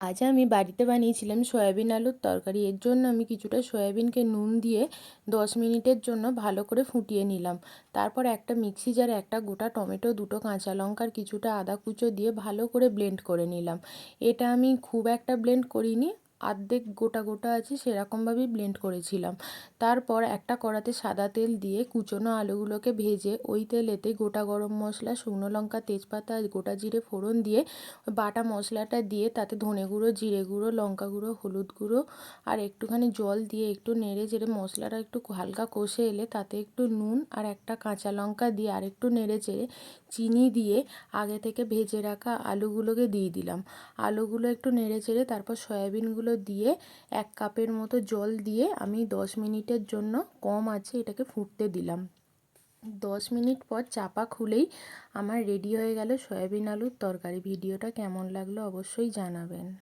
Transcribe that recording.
আজ আমি বাড়িতে বানিয়েছিলাম সয়াবিন আলুর তরকারি। এর জন্য আমি কিছুটা সয়াবিনকে নুন দিয়ে দশ মিনিটের জন্য ভালো করে ফুটিয়ে নিলাম। তারপর একটা মিক্সি জারে একটা গোটা টমেটো, দুটো কাঁচা লঙ্কার কিছুটা আদা কুচো দিয়ে ভালো করে ব্লেন্ড করে নিলাম। এটা আমি খুব একটা ব্লেন্ড করিনি আর্ধেক গোটা গোটা আছে সেরকমভাবেই ব্লেন্ড করেছিলাম। তারপর একটা কড়াতে সাদা তেল দিয়ে কুচোনো আলুগুলোকে ভেজে ওই তেলেতে গোটা গরম মশলা, শুকনো লঙ্কা, তেজপাতা, গোটা জিরে ফোড়ন দিয়ে বাটা মশলাটা দিয়ে তাতে ধনে গুঁড়ো, জিরে গুঁড়ো, লঙ্কা গুঁড়ো, হলুদ গুঁড়ো আর একটুখানি জল দিয়ে একটু নেড়ে চেড়ে মশলাটা একটু হালকা কষে এলে তাতে একটু নুন আর একটা কাঁচা লঙ্কা দিয়ে আর একটু নেড়ে চেড়ে চিনি দিয়ে আগে থেকে ভেজে রাখা আলুগুলোকে দিয়ে দিলাম। আলুগুলো একটু নেড়ে চেড়ে তারপর সয়াবিনগুলো দিয়ে এক কাপের মতো জল দিয়ে আমি দশ মিনিটের জন্য কম আছে এটাকে ফুটতে দিলাম। দশ মিনিট পর চাপা খুলেই আমার রেডি হয়ে গেল সয়াবিন আলুর তরকারি। ভিডিওটা কেমন লাগল অবশ্যই জানাবেন।